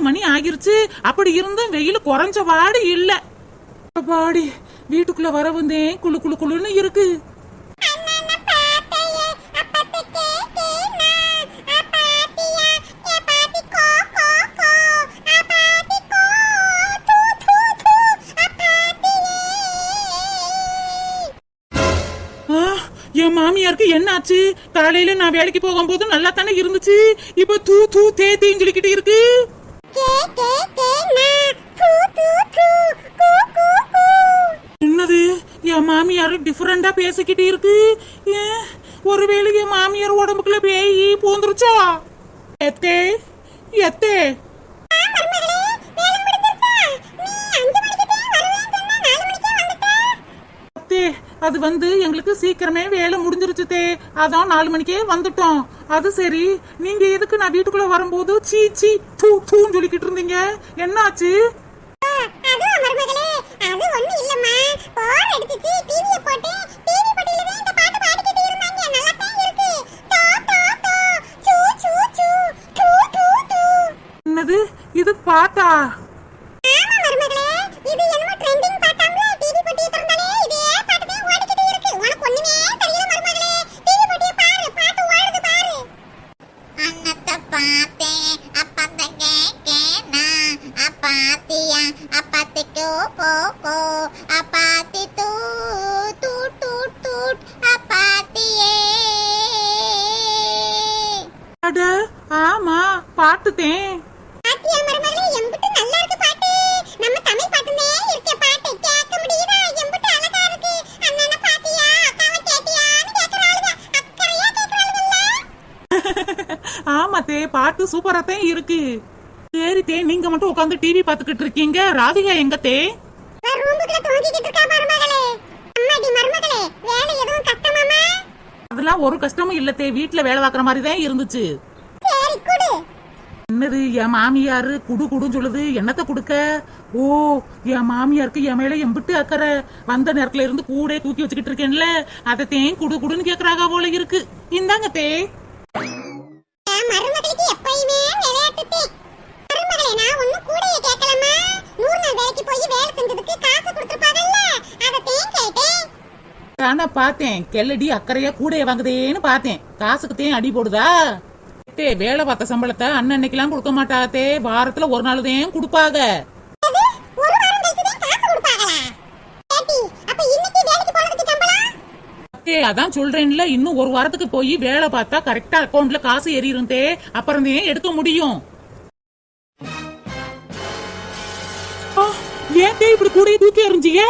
நாலு மணி ஆகிருச்சு. அப்படி இருந்தும் வெயில் குறைஞ்ச வாடு இல்ல. பாடி வீட்டுக்குள்ள வர வந்தேன் குளு குளு குளுன்னு இருக்கு. என் மாமியாருக்கு என்னாச்சு? காலையில நான் வேலைக்கு போகும்போது நல்லா தானே இருந்துச்சு. இப்ப தூ தூ தே தேன்னு சொல்லிக்கிட்டு இருக்கு. என்னது? என் மாமியார் டிஃபரெண்டா பேசிக்கிட்டு இருக்கு. ஒருவேளை என் மாமியார் உடம்புக்குள்ள பேய் பூந்துருச்சா? எத்தே எத்தே. அத்தே அது வந்து எங்களுக்கு சீக்கிரமே வேலை முடிஞ்சிருச்சு தே அதான் நாலு மணிக்கே வந்துட்டோம். அது சரி நீங்க எதுக்கு நான் வீட்டுக்குள்ள வரும்போது சீ சீ தூ தூன்னு சொல்லிக்கிட்டு இருந்தீங்க? என்னாச்சு? என்னது? இது பாட்டா? ஆமா தே பாட்டு சூப்பரா தான் இருக்கு. சரி தே நீங்க மட்டும் உட்காந்து டிவி பாத்துக்கிட்டு இருக்கீங்க. ராதிகா எங்க தே அதெல்லாம் ஒரு கஷ்டமும் இல்ல தே வீட்டுல வேலை பார்க்குற மாதிரி தான் இருந்துச்சு என்னது என் மாமியாரு குடு குடுன்னு சொல்லுது. என்னத்த கொடுக்க? ஓ என் மாமியாருக்கு என் மேல எம்பிட்டு அக்கறை. வந்த நேரத்துல இருந்து கூட தூக்கி வச்சுக்கிட்டு இருக்கேன்ல. அதை தேன் குடு குடுன்னு கேக்குறாங்க போல இருக்கு. இந்தாங்க தே. என் மருமகளுக்கு எப்பயுமே விளையாட்டு தே மருமகளே நான் ஒண்ணு கூடைய கேட்கலாமா? நூறு நாள் வேலைக்கு போய் வேலை செஞ்சதுக்கு காசு கொடுத்துருப்பாங்கல்ல. அதத்தையும் கேட்டேன். ஆனா பார்த்தேன். கெல்லடி அக்கறையா கூடைய வாங்குதேன்னு பார்த்தேன். காசுக்குத்தையும் அடி போடுதா? வேலை பார்த்த சம்பளத்தை அன்னன்னைக்கெல்லாம் கொடுக்க மாட்டாதே வாரத்துல ஒரு நாள் தான் கொடுப்பாங்க அது ஒரு வாரம் கழிச்சு தான் காசு கொடுப்பாங்களா ஏட்டி அப்ப இன்னைக்கு வேலைக்கு போனதுக்கு சம்பளம் தே அதான் சொல்றேன்ல. இன்னும் ஒரு வாரத்துக்கு போய் வேலை பார்த்தா கரெக்டா அக்கவுண்ட்ல காசு ஏறிரும் தே அப்புறம் தான் எடுக்க முடியும். ஏன் தே இப்படி கூடைய தூக்கி எறிஞ்சிய?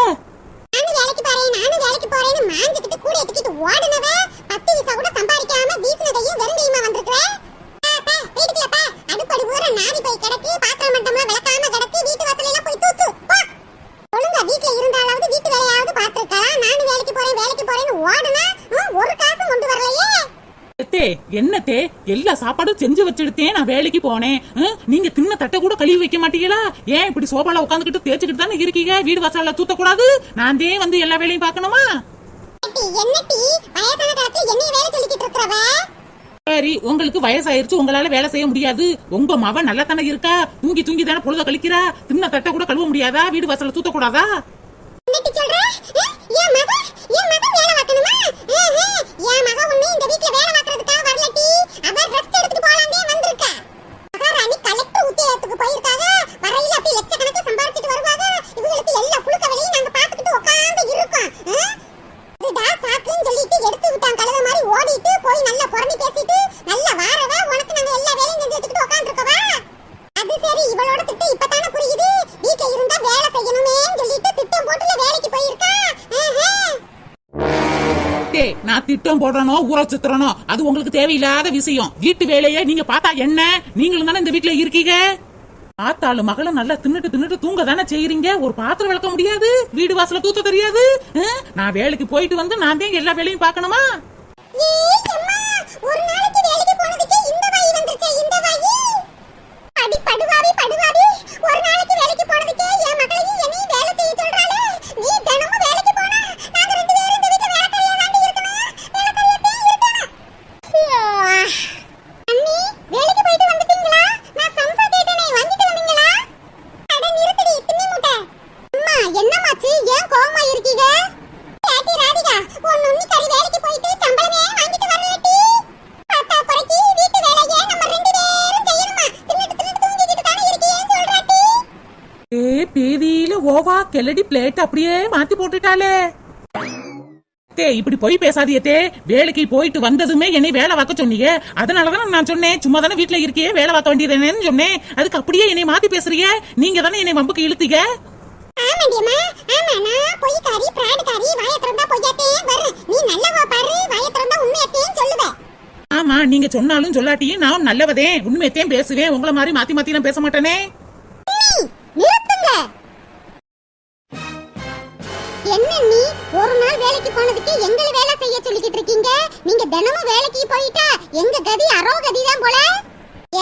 நானும் வேலைக்கு போறேன் நானும் வேலைக்கு போறேன்னு மாஞ்சிக்கிட்டு கூட எடுத்துக்கிட்டு ஓடுனவ பத்து விசா கூட சம்பாதிக்காம வீசினதையும் வெறுந்தையுமா வந்திருக்கிறேன் அடுப்படி ஊற நாரி போய் கிடக்கு பாத்திரம் மட்டமா விளக்காம கிடக்கு வீட்டு வாசல் எல்லாம் போய் தூத்து போ. ஒழுங்கா வீட்டுல இருந்தாலாவது வீட்டு வேலையாவது பாத்துருக்கலாம் நானும் வேலைக்கு போறேன் வேலைக்கு போறேன்னு ஓடுனா ஒரு காசும் கொண்டு வரலையே. தே என்ன தே? எல்லா சாப்பாடும் செஞ்சு வச்சுடுத்தேன் நான் வேலைக்கு போனேன். நீங்க தின்ன தட்டை கூட கழுவி வைக்க மாட்டீங்களா? ஏன் இப்படி சோபால உட்காந்துக்கிட்டு தேய்ச்சிக்கிட்டு தானே இருக்கீங்க? வீடு வாசல்ல தூத்தக்கூடாது நான் தே வந்து எல்லா வேலையும் பார்க்கணுமா? என்னட்டி? வயசான காலத்துல என்னைய வேலை சொல்லிக்கிட்டு இருக்கிறவ? சரி உங்களுக்கு வயசாயிருச்சு உங்களால வேலை செய்ய முடியாது. உங்க மவ நல்லா தானே இருக்கா? தூங்கி தூங்கி தானே பொழுத கழிக்கிறா? தின்ன தட்டை கூட கழுவ முடியாதா? வீடு வாசல தூத்த கூடாதா சொல்ற? போயிருக்காங்க வரையில அப்படி லட்சக்கணக்கில் சம்பாதிச்சிட்டு வருவாங்க இவங்களுக்கு எல்லா புழுக்க வேலையும் நாங்க பார்த்துக்கிட்டு உட்கார்ந்து இருக்கோம். நான் திட்டம் போடுறனோ ஊற சுத்துறனோ அது உங்களுக்கு தேவையில்லாத விஷயம். வீட்டு வேலையை நீங்க பார்த்தா என்ன? நீங்களும் தானே இந்த வீட்டுல இருக்கீங்க? ஆத்தாளு மகளும் நல்லா தின்னுட்டு தின்னுட்டு தூங்க தானே செய்யறீங்க ஒரு பாத்திரம் விளக்க முடியாது? வீடு வாசல தூத்த தெரியாது? நான் வேலைக்கு போயிட்டு வந்து நான் தான் எல்லா வேலையும் பார்க்கணுமா? அடி படுவாவி, படுவாவி. ஒரு நாளைக்கு வேலைக்கு போனதுக்கே என் மகளையும் என்னையும் வேலை செய்ய சொல்றாளே. நீ தினமும் வேலைக்கு போனா, நாங்க ரெண்டு பேரும் இந்த வீட்டுல வேலைக்காரியா தாண்டி இருக்கணும். வேலைக்காரியாத்தான் இருக்கணும். ஐயோ. உன் நுண்ணிக்காரி வேலைக்கு போயிட்டு சம்பளமே வாங்கிட்டு வரலடி பார்த்தா குறைக்கு வீட்டு வேலையை நம்ம ரெண்டு பேரும் செய்யணுமா தின்னுட்டு தின்னுட்டு தூங்கிக்கிட்டு தானே இருக்கியேன்னு சொல்றாட்டி ஏ பேதியில ஓவா கெல்லடி பிளேட் அப்படியே மாத்தி போட்டுட்டாளே. தே இப்படி போய் பேசாதியே தே. வேலைக்கு போயிட்டு வந்ததுமே என்னை வேலை பார்க்க சொன்னீங்க. அதனாலதான் நான் சொன்னேன். சும்மா தானே வீட்டுல இருக்கியே வேலை பார்க்க வேண்டியதுன்னு சொன்னேன். அதுக்கு அப்படியே என்னை மாத்தி பேசுறீங்க? நீங்க தானே என்னை வம்புக்கு இழுத்தீங்க? ஆமா. நீங்க சொன்னாலும் சொல்லாட்டியும் நான் நல்லவதே. உண்மையத்தையும் பேசுவேன். உங்களை மாதிரி மாத்தி மாத்தி நான் பேச மாட்டேனே. வேலைக்கு போனதுக்கு எங்களை வேலை செய்ய சொல்லிக்கிட்டு இருக்கீங்க? நீங்க தினமும் வேலைக்கு போயிட்டா எங்க கதி அரோ கதி தான் போல?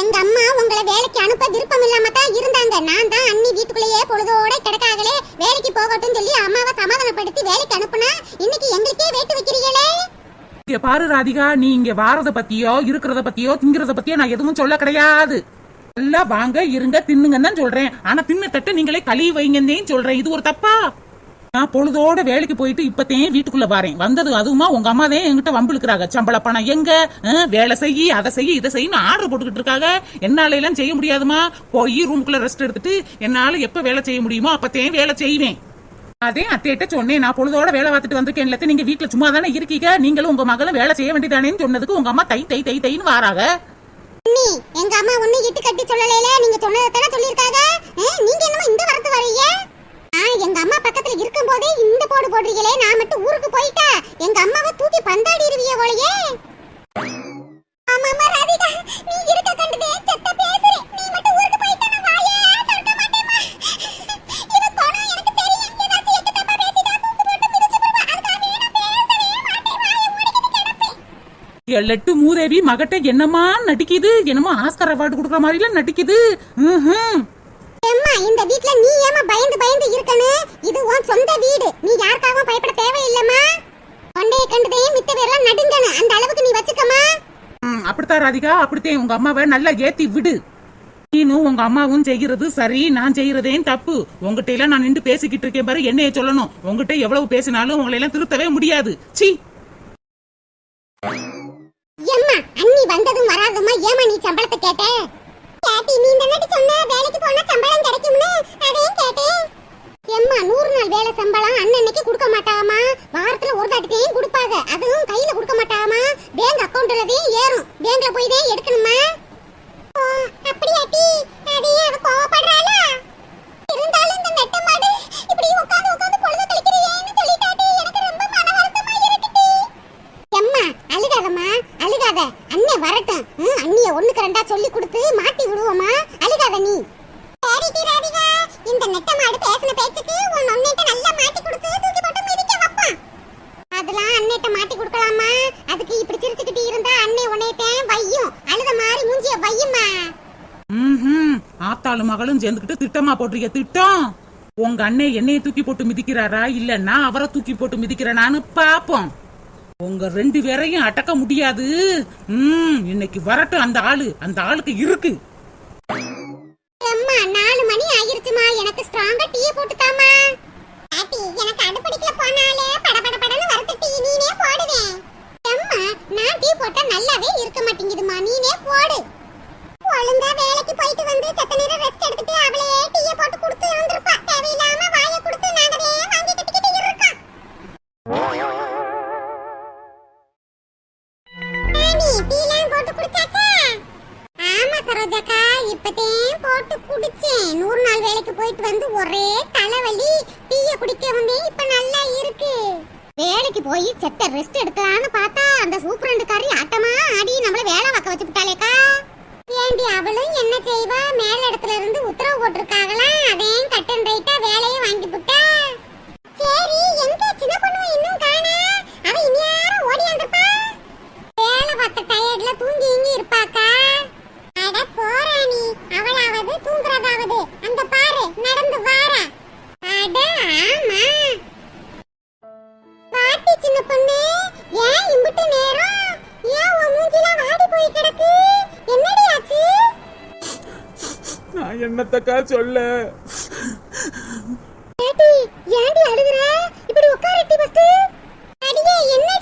எங்க அம்மா உங்களை வேலைக்கு அனுப்ப விருப்பம் இல்லாம தான் இருந்தாங்க. நான் தான் அண்ணி வீட்டுக்குள்ளேயே பொழுதோட கிடக்காகலே வேலைக்கு போகட்டும் சொல்லி அம்மாவை சமாதானப்படுத்தி வேலைக்கு அனுப்புனா இன்னைக்கு எங்களுக்கே வேட்டு வைக்கிறீங்களே? இங்க பாரு ராதிகா நீ இங்க வாரத பத்தியோ இருக்கிறத பத்தியோ திங்கிறத பத்தியோ நான் எதுவும் சொல்ல கிடையாது. எல்லாம் வாங்க இருங்க தின்னுங்கன்னு தான் சொல்றேன். ஆனா தின்னு தட்டு நீங்களே கழுவி வைங்கன்னே சொல்றேன். இது ஒரு தப்பா? நான் பொழுதோட வேலைக்கு போயிட்டு இப்பத்தையும் வீட்டுக்குள்ள வாரேன். வந்தது அதுவுமா உங்க அம்மா தான் என்கிட்ட வம்பிழுக்கிறாங்க சம்பள பணம் எங்க? வேலை செய்யி அதை செய்யி இதை செய்யணும் ஆர்டர் போட்டுக்கிட்டு இருக்காங்க. என்னால எல்லாம் செய்ய முடியாதுமா? போய் ரூமுக்குள்ள ரெஸ்ட் எடுத்துட்டு என்னால எப்ப வேலை செய்ய முடியுமோ அப்பத்தையும் வேலை செய்வேன். அதே அத்தையிட்ட சொன்னேன் நான் பொழுதோட வேலை பார்த்துட்டு வந்திருக்கேன் இல்லத்த நீங்க வீட்டுல சும்மா தானே இருக்கீங்க? நீங்களும் உங்க மகளும் வேலை செய்ய வேண்டியதானேன்னு சொன்னதுக்கு உங்க அம்மா தை தை தை தைன்னு வாராங்க. எங்க அம்மா ஒண்ணு இட்டு கட்டி சொல்லலையில நீங்க சொன்னதை தானே சொல்லியிருக்காங்க? நீங்க என்னமோ இந்த வரத்து வரீங்க எங்க அம்மா பக்கத்துல இருக்கும் போதே இந்த போடு போடுறீங்களே நான் மட்டும் ஊருக்கு போயிட்டா? எங்க அம்மாவை தூக்கி பந்தாடிடுவிய போலயே. ஆமாமா ராதிகா நீ இருக்க செத்த பேசுறே. நீ மட்டும் ஊருக்கு போயிட்டா நான் வாயே இவ கோணம் எனக்கு தெரியும். ஏதாச்சும் தப்பா பேசிட்டா தூக்கு போட்டு போடுவா. நான் பேசவே மாட்டேன். வாயை மூடிக்கிட்டு கிடப்பேன். எல்லட்டு மூதேவி மகட்ட என்னமா நடிக்குது? என்னமோ ஆஸ்கர் அவார்டு கொடுக்குற மாதிரிலாம் நடிக்குது. ம் எம்மா இந்த வீட்ல நீ ஏமா பயந்து பயந்து இருக்கணும் இது உன் சொந்த வீடு. நீ யாருக்காகவும் பயப்பட தேவையில்லம்மா. கொண்டைய கண்டதையும் மித்த பேர்லாம் நடுங்கணும் அந்த அளவுக்கு நீ வச்சுக்கமா ம், அப்படித்தான் ராதிகா. அப்படித்தான் உங்க அம்மாவை நல்லா ஏத்தி விடு. நீனும் உங்க அம்மாவும் செய்கிறது சரி நான் செய்யறதேன் தப்பு. உங்ககிட்ட எல்லாம் நான் நின்று பேசிக்கிட்டு இருக்கேன் பாரு என்னைய சொல்லணும். உங்ககிட்ட எவ்வளவு பேசினாலும் உங்களை எல்லாம் திருத்தவே முடியாது. சீ. எம்மா அண்ணி வந்ததும் வராதுமா ஏமா நீ சம்பளத்தை கேட்ட? கேட்டி நீ இந்த தானடி சொன்ன வேலைக்கு போனா சம்பளம் கிடைக்கும்னு அதையும் கேட்டேன். எம்மா நூறு நாள் வேலை சம்பளம் அன்னன்னைக்கு கொடுக்க மாட்டாமா? வாரத்துல ஒரு தாட்டிக்கையும் கொடுப்பாங்க. அதுவும் கையில கொடுக்க மாட்டாமா? பேங்க் அக்கவுண்ட்லதையும் ஏறும். பேங்க்ல போய் தான் எடுக்கணுமா ஓ அப்படியாட்டி அதையே அவ கோவப்படுறாளா இருந்தாலும் இந்த நெட்ட மாடு இப்படி உட்கார்ந்து உட்கார்ந்து பொழுது கழிக்கிறியேன்னு சொல்லிட்டாட்டி எனக்கு ரொம்ப மன வருத்தமா இருக்குடி எம்மா அழுகாதம்மா அழுகாத அண்ணே வரட்டும் ம், அண்ணிய ஒண்ணுக்கு ரெண்டா சொல்லி கொடுத்து மாட்டி விடுவோமா அழுகாத நீ சரிடி ராதிகா இந்த நெட்ட மாடு பேசின பேச்சுக்கு உன் அண்ணேட்ட நல்லா மாட்டி கொடுத்து தூக்கி போட்டு மிதிக்க வைப்பான் அதெல்லாம் அண்ணேட்ட மாட்டி கொடுக்கலாமா அதுக்கு இப்படி சிரிச்சுக்கிட்டு இருந்தா அண்ணே உன்னையத்தேன் வையும் அழுத மாதிரி மூஞ்சிய வையுமா ம்ஹும். ஆத்தாளும் சேர்ந்துக்கிட்டு திட்டமா போட்டிருக்க திட்டம். உங்க அண்ணன் என்னைய தூக்கி போட்டு மிதிக்கிறாரா? இல்ல நான் அவரை தூக்கி போட்டு மிதிக்கிறேனான்னு பாப்போம். உங்க ரெண்டு பேரையும் அடக்க முடியாது. ம் இன்னைக்கு வரட்டும் அந்த ஆளு. அந்த ஆளுக்கு இருக்கு. அம்மா நாலு மணி ஆயிருச்சுமா. எனக்கு ஸ்ட்ராங்கா டீ போட்டு தாமா ஆட்டி எனக்கு அடுப்படிக்கல போனாலே படபட படன்னு வரது டீ நீனே போடுவேன். அம்மா நான் டீ போட்டா நல்லாவே இருக்க மாட்டேங்குதுமா. நீனே போடு. ஒழுங்கா வேலைக்கு போயிட்டு வந்து செத்த நேரம் ரெஸ்ட் எடுத்துட்டு அவளே டீயை போட்டு கொடுத்து வந்திருப்பா. தேவையில்லாம வாய கொடுத்து நாங்களே வாங்கி கட்டிக்கிட்டு இருக்கோம் ராணி டீலாம் போட்டு குடிச்சாச்சா? ஆமா சரோஜாக்கா இப்பதான் போட்டு குடிச்சேன். நூறு நாள் வேலைக்கு போயிட்டு வந்து ஒரே தலைவலி. டீயை குடிக்க வந்தேன் இப்ப நல்லா இருக்கு. வேலைக்கு போய் செத்த ரெஸ்ட் எடுக்கலாம்னு பார்த்தா அந்த சூப்பரண்டுக்காரி ஆட்டமா ஆடி நம்மள வேலை பார்க்க வச்சு விட்டாளேக்கா. ஏண்டி அவளும் என்ன செய்வா? இருக்கா சொல்லு சொல்ல பாட்டி ஏன்டி அழுகுற இப்படி உட்காரட்டி ஃபர்ஸ்ட் அடியே என்ன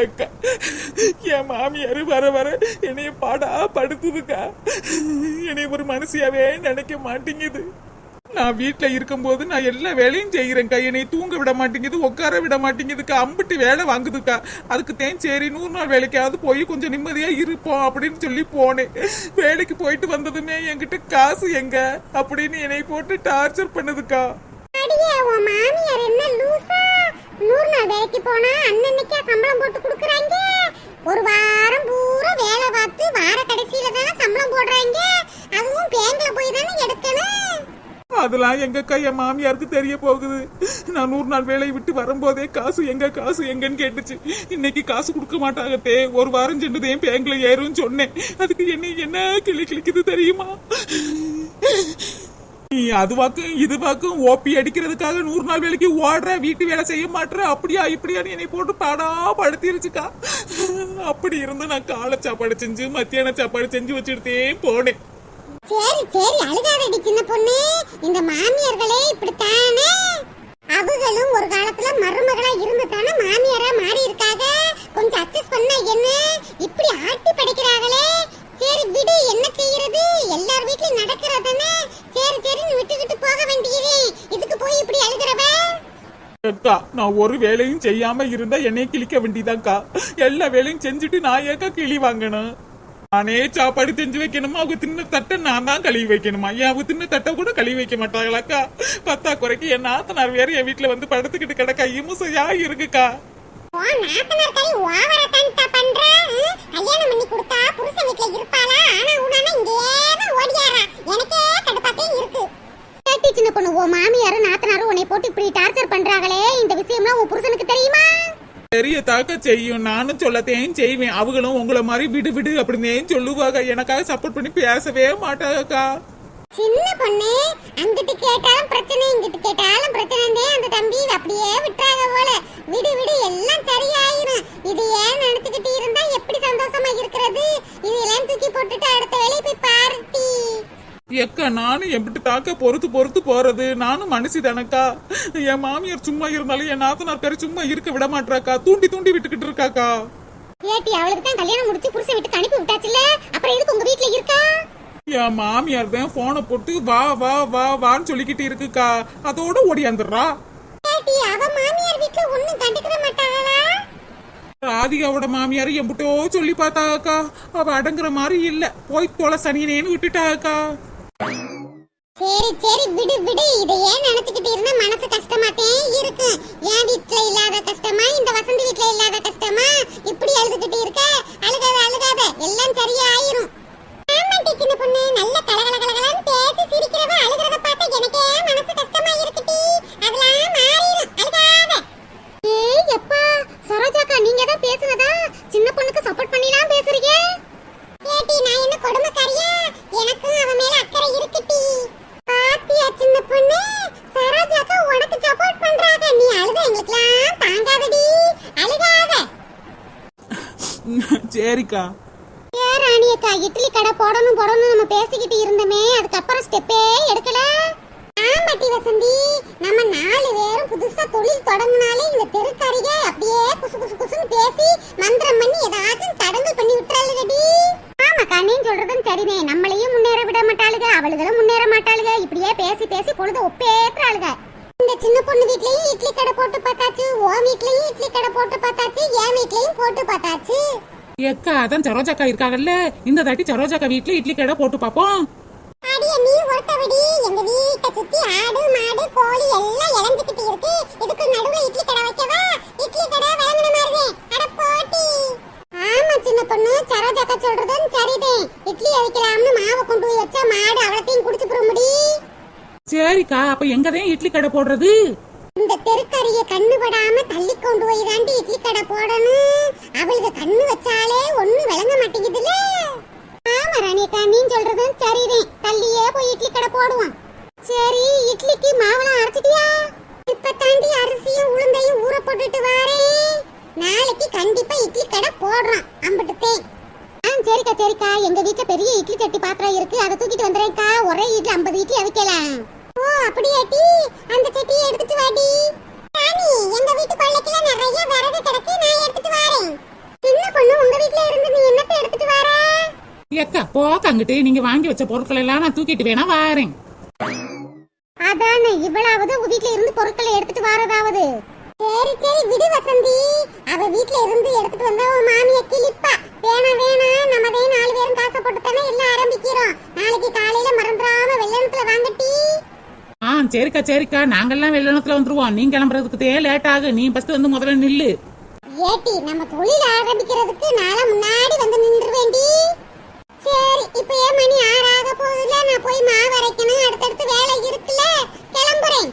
அக்கா என் மாமியார் வர வர என்னைய பாடா படுத்துதுக்கா என்னைய நினைக்க மாட்டேங்குது. நான் வீட்டில் இருக்கும்போது நான் எல்லா வேலையும் செய்கிறேன்க்கா என்னை தூங்க விட மாட்டேங்குது உட்கார விட மாட்டேங்குதுக்கா அம்பிட்டு வேலை வாங்குதுக்கா. அதுக்கு தேன் சரி நூறு நாள் வேலைக்காவது போய் கொஞ்சம் நிம்மதியா இருப்போம் அப்படின்னு சொல்லி போனேன். வேலைக்கு போயிட்டு வந்ததுமே என்கிட்ட காசு எங்க? அப்படின்னு என்னை போட்டு டார்ச்சர் பண்ணுதுக்கா. நூறு நாள் போட்டு கொடுக்குறாங்க. ஒரு வாரம் பூரா வேலை பார்த்து வார கடைசியில தானே சம்பளம் போடுறாங்க அதுவும் பேங்க்ல போய் தானே எடுக்கணும் அதெல்லாம் எங்கக்கா என் மாமியாருக்கு தெரிய போகுது. நான் நூறு நாள் வேலையை விட்டு வரும்போதே காசு எங்க காசு எங்கன்னு கேட்டுச்சு. இன்னைக்கு காசு கொடுக்க மாட்டாங்கத்தே ஒரு வாரம் சென்றதே என் பேங்க்ல ஏறும்னு சொன்னேன். அதுக்கு என்ன என்ன கிளி கிளிக்குது தெரியுமா? நீ அதுவாக்கும் இதுவாக்கும் இது ஓப்பி அடிக்கிறதுக்காக நூறு நாள் வேலைக்கு ஓடுற வீட்டு வேலை செய்ய மாட்டுற அப்படியா இப்படியான்னு என்னை போட்டு பாடா படுத்திருச்சுக்கா. அப்படி இருந்து நான் காலை சாப்பாடு செஞ்சு மத்தியான சாப்பாடு செஞ்சு வச்சுட்டே போனேன். சரி சரி அழுகாதடி சின்ன பொண்ணு. இந்த மாமியார்களே இப்படித்தானே? அவங்களும் ஒரு காலத்துல மருமகளா இருந்து தானே மாமியாரா மாறி இருக்காங்க கொஞ்சம் அட்ஜஸ்ட் பண்ணா என்ன? இப்படி ஆட்டி படைக்கிறாங்களே சரி விடு என்ன செய்யறது? எல்லார் வீட்லயும் நடக்கிறதானே? சரி சரின்னு விட்டுக்கிட்டு போக வேண்டியது. இதுக்கு போய் இப்படி அழுகிறவ? அக்கா நான் ஒரு வேலையும் செய்யாம இருந்தா என்னைய கிழிக்க வேண்டியதாக்கா எல்லா வேலையும் செஞ்சுட்டு நான் ஏக்கா கிளி வாங்கணும் நானே சாப்பாடு செஞ்சு வைக்கணுமா? அவங்க தின்ன தட்டை நான் தான் கழுவி வைக்கணுமா? ஏன் அவங்க தின்ன தட்டை கூட கழுவி வைக்க மாட்டாங்களாக்கா? பத்தா குறைக்கு என் நாத்தனார் வேற என் வீட்டுல வந்து படுத்துக்கிட்டு கிடக்கா. இமுசையா இருக்குக்கா. சின்ன பொண்ணு ஓ மாமியாரும் நாத்தனாரும் உன்னை போட்டு இப்படி டார்ச்சர் பண்றாங்களே? இந்த விஷயம்லாம் உன் புருஷனுக்கு தெரியுமா? பெரிய தாக்க செய்யும். நானும் சொல்லத்தையும் செய்வேன். அவங்களும் உங்களை மாதிரி விடு விடு அப்படின்னு சொல்லுவாங்க. எனக்காக சப்போர்ட் பண்ணி பேசவே மாட்டாங்கக்கா சின்ன பொண்ணு அங்கிட்டு கேட்டாலும் பிரச்சனை இங்கிட்டு கேட்டாலும் பிரச்சனை அந்த தம்பி அப்படியே விட்டாங்க போல. விடு விடு எல்லாம் சரியாயிரும். இது ஏன் நினைச்சுக்கிட்டு இருந்தா எப்படி சந்தோஷமா இருக்கிறது? இதெல்லாம் தூக்கி போட்டுட்டு அடுத்த வேலையை போய் பார்ட்டி. எக்கா நானும் எப்படி தாக்க பொறுத்து பொறுத்து போறது. நானும் மனுஷி தானக்கா என் மாமியார் சும்மா இருந்தாலும் என் நாத்தனார் பேரு சும்மா இருக்க விட மாட்டாக்கா தூண்டி தூண்டி விட்டுக்கிட்டு இருக்காக்கா. ஏட்டி அவளுக்கு தான் கல்யாணம் முடிச்சு புருஷன் வீட்டுக்கு அனுப்பி விட்டாச்சுல அப்புறம் எதுக்கு உங்க வீட்ல இருக்கா? என் மாமியார் தான் போனை போட்டு வா வா வா வான்னு சொல்லிக்கிட்டு இருக்குக்கா. அதோட ஓடியாந்துடுறா ராதிகாவோட மாமியார் எம்பிட்டோ சொல்லி பார்த்தாக்கா. அவ அடங்குற மாதிரி இல்ல. போய் தொலை சனியனேன்னு விட்டுட்டாக்கா. சரி சரி விடு விடு. இதை ஏன் நினைச்சுக்கிட்டு இருந்தா? மனசு கஷ்டமாத்தே இருக்கும் என் வீட்ல இல்லாத கஷ்டமா? இந்த வசந்தி வீட்ல இல்லாத கஷ்டமா? இப்படி அழுதுகிட்டு இருக்க? அழுகாத அழுகாத. எல்லாம் சரியா ஆயிரும் ஆமாட்டி சின்ன பொண்ணு. நல்ல கலகல கலகலன்னு பேசி சிரிக்கிறவ அழுகிறத பார்த்தா எனக்கே மனசு கஷ்டமா இருக்குடி. அதெல்லாம் மாறிடும் அழுகாத. ஏய் எப்பா. சரோஜாக்கா நீங்க தான் பேசுனதா? சின்ன பொண்ணுக்கு சப்போர்ட் பண்ணிலாம் பேசுறீங்க? ஏட்டி நான் என்ன கொடுமைக்காரியா? எனக்கும் அவ மேல அக்கறை இருக்குடி பாத்தியா சின்ன பொண்ணு. சரோஜாக்கா உனக்கு சப்போர்ட் பண்றாங்க. நீ அழுத எங்களுக்குலாம் தாங்காதடி. அழுகாத. சரிக்கா. ஏ ராணியக்கா இட்லி கடை போடணும் போடணும் நம்ம பேசிக்கிட்டு இருந்தோமே. அதுக்கப்புறம் ஸ்டெப்பே எடுக்கல. ஆமாட்டி வசந்தி. நம்ம நாலு பேரும் புதுசா தொழில் தொடங்கினாலே இந்த தெருக்காரிக அப்படியே குசு குசு குசுன்னு பேசி மந்திரம் பண்ணி ஏதாச்சும் தடங்கல் பண்ணி விட்டுறாளுகடி ஆமாக்கா நீ சொல்றதும் சரிதான் நம்மளையும் முன்னேற விட மாட்டாளுக அவளுகளும் முன்னேற மாட்டாளுக இப்படியே பேசி பேசி பொழுது ஒப்பேத்துறாளுக இந்த சின்ன பொண்ணு வீட்லயும் இட்லி கடை போட்டு பார்த்தாச்சு ஓ வீட்லயும் இட்லி கடை போட்டு பார்த்தாச்சு என் வீட்லயும் போட்டு பார்த்தாச்சு எக்கா அதான் சரோஜாக்கா இருக்காங்கல்ல இந்த தாட்டி சரோஜாக்கா வீட்டுல இட்லி கடை போட்டு பாப்போம். அடியே நீ ஒருத்தவடி எங்க வீட்டை சுத்தி ஆடு மாடு கோழி எல்லாம் இழந்துகிட்டு இருக்கு. இதுக்கு நடுவுல இட்லி கடை வைக்கவா? இட்லி கடை வழங்கின மாதிரிதே அட போட்டி. ஆமா சின்ன பொண்ணு. சரோஜாக்கா சொல்றதும் சரிதான் இட்லி அவிக்கலாம்னு மாவை கொண்டு போய் வச்சா மாடு அவளத்தையும் குடிச்சு போற முடி சரிக்கா அப்ப எங்கதான் இட்லி கடை போடுறது? இந்த தெருக்கரிய கண்ணு படாம தள்ளி கொண்டு போய் தாண்டி இட்லி கடை போடணும். அவளுக்கு கண்ணு வச்சாலே ஒண்ணும் விளங்க மாட்டேங்குதுல ஆமா ரணிகா நீ சொல்றதும் சரிதான் தள்ளியே போய் இட்லி கடை போடுவோம் சரி இட்லிக்கு மாவுலாம் அரைச்சிட்டியா? இப்ப தாண்டி அரிசியும் உளுந்தையும் ஊற போட்டுட்டு வாரே. நாளைக்கு கண்டிப்பா இட்லி கடை போடுறோம் அம்பட்டுத்தே. ஆ சரிக்கா சரிக்கா. எங்க வீட்டுல பெரிய இட்லி சட்டி பாத்திரம் இருக்கு. அதை தூக்கிட்டு வந்துறேன்க்கா ஒரே இட்லி ஐம்பது இட்லி அவிக்கலாம் ஓ அப்படியே டி அந்த சட்டியை எடுத்துட்டு வாடி. ராணி எங்க வீட்டு கொல்லைக்குல நிறைய விறகு கிடக்கு நான் எடுத்துட்டு வரேன். சின்ன பொண்ணு உங்க வீட்ல இருந்து நீ என்னத்தை எடுத்துட்டு வர? ஏக்கா போக்க அங்கிட்டு. நீங்க வாங்கி வச்ச பொருட்கள் எல்லாம் நான் தூக்கிட்டு வேணா வாரேன். அதானே இவ்வளவு உன் வீட்ல இருந்து பொருட்களை எடுத்துட்டு வரதாவது? சரி சரி விடு வசந்தி. அவ வீட்ல இருந்து எடுத்துட்டு வந்தா உன் மாமியை கிளிப்பா வேணா வேணா நம்மதே நாலு பேரும் காசை போட்டு தானே எல்லாம் ஆரம்பிக்கிறோம். நாளைக்கு காலையில மறந்துடாம வெள்ளனத்துல வாங்கட்டி ஆ சரிக்கா சரிக்கா. நாங்கெல்லாம் வெள்ளனத்துல வந்துருவோம். நீ கிளம்புறதுக்கு தே லேட் ஆகு. நீ ஃபர்ஸ்ட் வந்து முதல்ல நில்லு. ஏட்டி நம்ம தொழில் ஆரம்பிக்கிறதுக்கு நாளை முன்னாடி வந்து நின்று வேண்டி சரி இப்போ ஏன் மணி ஆறாக போகுதுல? நான் போய் மாவு அரைக்கணும். அடுத்தடுத்து வேலை இருக்குல்ல. கிளம்புறேன்.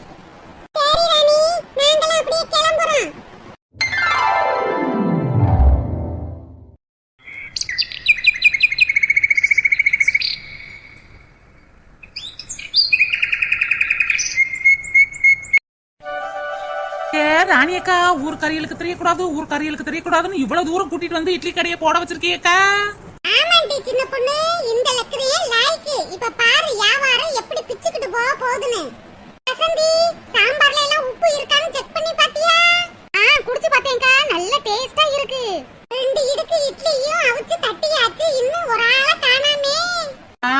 சரி ராணி. நாங்களும் அப்படியே கிளம்புறோம். ராணியக்கா ஊர் கறியலுக்கு தெரியக்கூடாது ஊர் கறியலுக்கு தெரியக்கூடாதுன்னு இவ்வளவு தூரம் கூட்டிட்டு வந்து இட்லி கடையை போட வச்சிருக்கியக்கா ஆமாண்டி சின்ன பொண்ணு. இந்த லக்கரையே லாய்க்கு. இப்ப பாரு வியாபாரம் எப்படி பிச்சுக்கிட்டு போக போகுதுன்னு. வசந்தி சாம்பார்ல எல்லாம் உப்பு இருக்கான்னு செக் பண்ணி பாத்தியா? ஆ குடிச்சு பார்த்தேன்க்கா நல்ல டேஸ்டா இருக்கு. ரெண்டு இடுக்கு இட்லியும் அவிச்சு தட்டியாச்சு. இன்னும் ஒரு ஆளை காணாமே. ஆ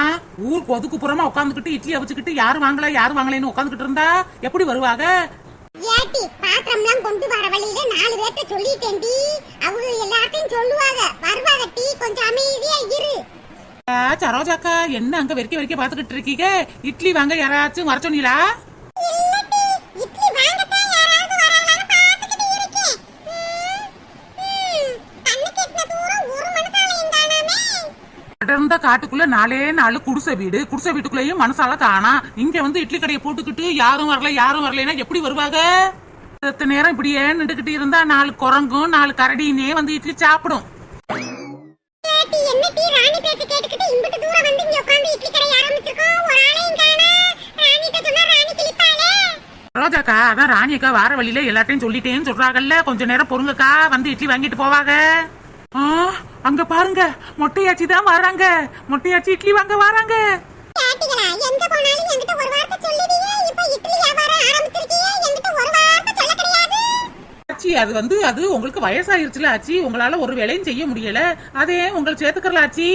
ஊருக்கு ஒதுக்கு புறமா உட்காந்துக்கிட்டு இட்லி அவிச்சுக்கிட்டு யாரு வாங்கல யாரு வாங்கலைன்னு உட்காந்துக்கிட்டு இருந்தா? எப்படி வருவாங்க ஏட்டி பாத்திரம்லாம் கொண்டு வர நாலு பேர்ட்ட சொல்லிட்டேன்டி. அவங்க எல்லாத்தையும் சொல்லுவாங்க. வருவாங்க டீ கொஞ்சம் அமைதியா இரு. சரோஜாக்கா என்ன அங்க வெறிக்க வெறிக்க பாத்துக்கிட்டு இருக்கீங்க? இட்லி வாங்க யாராச்சும் வர சொன்னீங்களா? ஒரு. அடர்ந்த காட்டுக்குள்ள நாலே நாலு குடிசை வீடு. குடிசை வீட்டுக்குள்ளேயும் மனசால காணா இங்க வந்து இட்லி கடையை போட்டுக்கிட்டு யாரும் வரல யாரும் வரலைன்னா எப்படி வருவாங்க? எத்தனை நேரம் இப்படியே நின்றுகிட்டு இருந்தா நாலு குரங்கும் நாலு கரடினே வந்து இட்லி சாப்பிடும். ரோஜாக்கா அதான் ராணியக்கா வார வழியில எல்லாத்தையும் சொல்லிட்டேன்னு சொல்றாங்கல்ல. கொஞ்ச நேரம் பொறுங்கக்கா வந்து இட்லி வாங்கிட்டு போவாங்க ஆ, அங்க பாருங்க மொட்டையாச்சி தான் வராங்க. மொட்டையாச்சி இட்லி வாங்க வராங்க. எங்க போனாலும் என்கிட்ட ஒரு வார்த்தை சொல்லுவீங்க. ஆச்சி அது வந்து அது உங்களுக்கு வயசாயிருச்சுல ஆச்சி. உங்களால ஒரு வேலையும் செய்ய முடியல. அதே உங்களை சேர்த்துக்கறல ஆச்சி.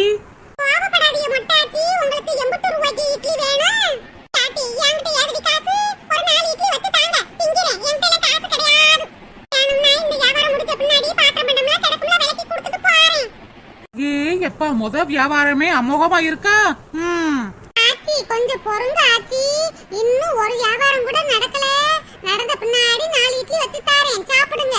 எப்பா முத வியாபாரமே அமோகமா இருக்கா? ம். ஆச்சி கொஞ்சம் பொறுங்க ஆச்சி. இன்னும் ஒரு வியாபாரம் கூட நடக்கல. நடந்த பின்னாடி நாலு வச்சு தாரேன் சாப்பிடுங்க.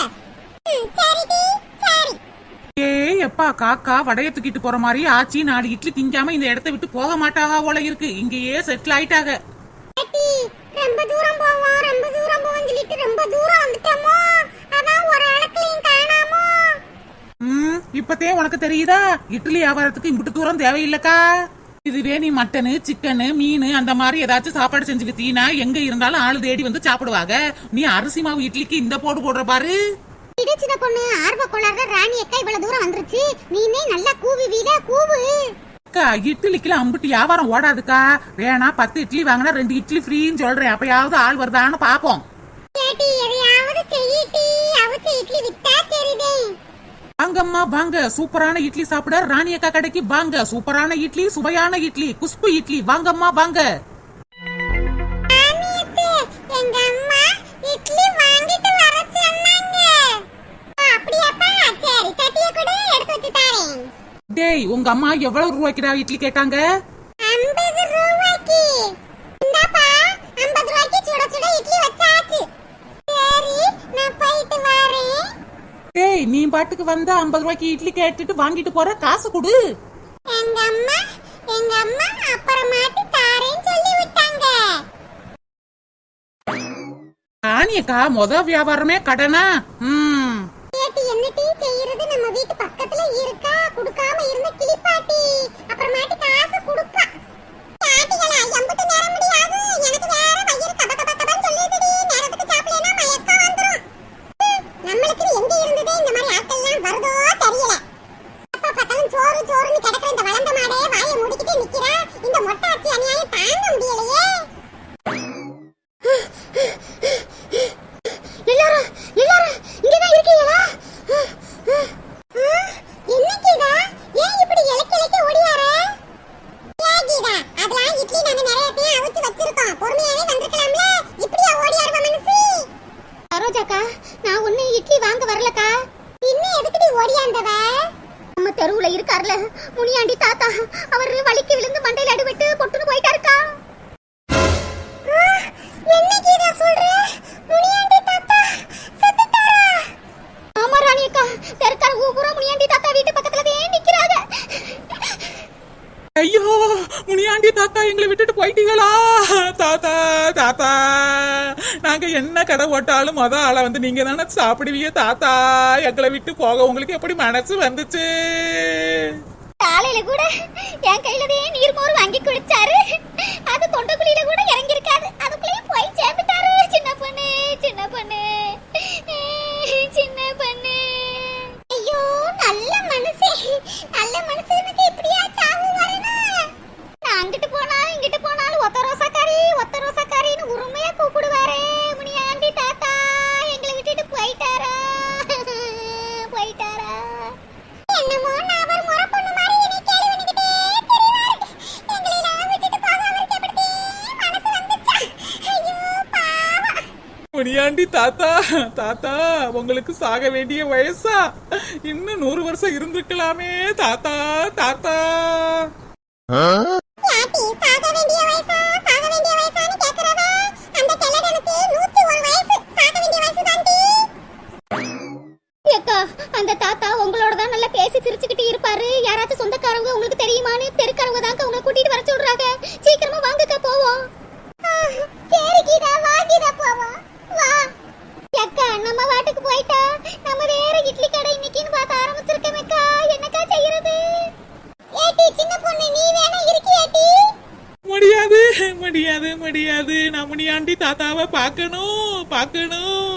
ஏ எப்பா காக்கா வடைய தூக்கிட்டு போற மாதிரி ஆச்சி நாலு இட்லி திங்காம இந்த இடத்த விட்டு போக மாட்டாக போல இருக்கு. இங்கேயே செட்டில் ஆயிட்டாக ரொம்ப தூரம் போவோம் ரொம்ப தூரம் போவோம் சொல்லிட்டு ரொம்ப தூரம் வந்துட்டோமோ? அதான் ஒரு இடத்துலயும் காணாமோ? ம் இப்பத்தே உனக்கு தெரியுதா? இட்லி வியாபாரத்துக்கு இம்பிட்டு தூரம் தேவையில்லக்கா? இதுவே நீ மட்டனு சிக்கனு மீன் அந்த மாதிரி ஏதாச்சும் சாப்பாடு செஞ்சு வித்தீனா எங்க இருந்தாலும் ஆளு தேடி வந்து சாப்பிடுவாங்க. நீ அரிசி மாவு இட்லிக்கு இந்த போடு போடுற பாரு. இடிச்சின பொண்ணு ஆர்வ கோளாறுல ராணி அக்கா இவ்வளவு தூரம் வந்துருச்சு. நீனே நல்லா கூவி வீட கூவு. அக்கா இட்லிக்குலாம் அம்பிட்டு வியாபாரம் ஓடாதுக்கா. வேணா பத்து இட்லி வாங்கினா ரெண்டு இட்லி ஃப்ரீன்னு சொல்றேன். அப்பயாவது ஆள் வருதான்னு பாப்போம். எதையாவது செய்யிட்டி அவிச்ச இட்லி வித்தா சரிதே வாங்கம்மா வாங்க. சூப்பரான இட்லி சாப்பிட ராணி அக்கா கடைக்கு வாங்க. சூப்பரான இட்லி சுவையான இட்லி குஷ்பு இட்லி. வாங்கம்மா வாங்க. டேய் உங்க அம்மா எவ்வளவு ரூபாய்க்குடா இட்லி கேட்டாங்க ஐம்பது ரூபாய்க்கு இந்தாப்பா ஐம்பது ரூபாய்க்கு சுட சுட இட்லி வச்சாச்சு சரி நான் போயிட்டு வரேன் டேய் நீ பாட்டுக்கு வந்து ஐம்பது ரூபாய்க்கு இட்லி கேட்டுட்டு வாங்கிட்டு போற? காசு கொடு. எங்க அம்மா எங்க அம்மா அப்புறமாட்டி தாரேன்னு சொல்லி விட்டாங்க. அக்கா மொத வியாபாரமே கடனா? ம். கேட்டு என்ன டீ செய்யறது? நம்ம வீட்டு பக்கத்துல இருக்கா? குடுக்காம இருந்த கிளிப்பாட்டி. அப்புறமாட்டி காசு குடுப்பா. பாட்டிகளா எம்புட்டு நேரம் முடியாது எனக்கு வேற வயிறு கப கப கதை போட்டாலும் மொத ஆளை வந்து நீங்க தானே சாப்பிடுவீங்க தாத்தா. எங்களை விட்டு போக உங்களுக்கு எப்படி மனசு வந்துச்சு? காலையில கூட என் கையில நீர் மோர் வாங்கி குடிச்ச தாத்தா தாத்தா உங்களுக்கு சாக வேண்டிய வயசா? இன்னும் நூறு வருஷம் இருந்திருக்கலாமே தாத்தா தாத்தா. அக்கா நம்ம வாட்டுக்கு போயிட்டா? நம்ம வேற இட்லி கடை இன்னைக்குன்னு பார்த்து ஆரம்பிச்சிருக்கேன் என்னக்கா செய்யறது? ஏட்டி சின்ன பொண்ணு நீ வேணா முடியாது முடியாது முடியாது. நம்மனியாண்டி தாத்தாவை பார்க்கணும் பார்க்கணும்.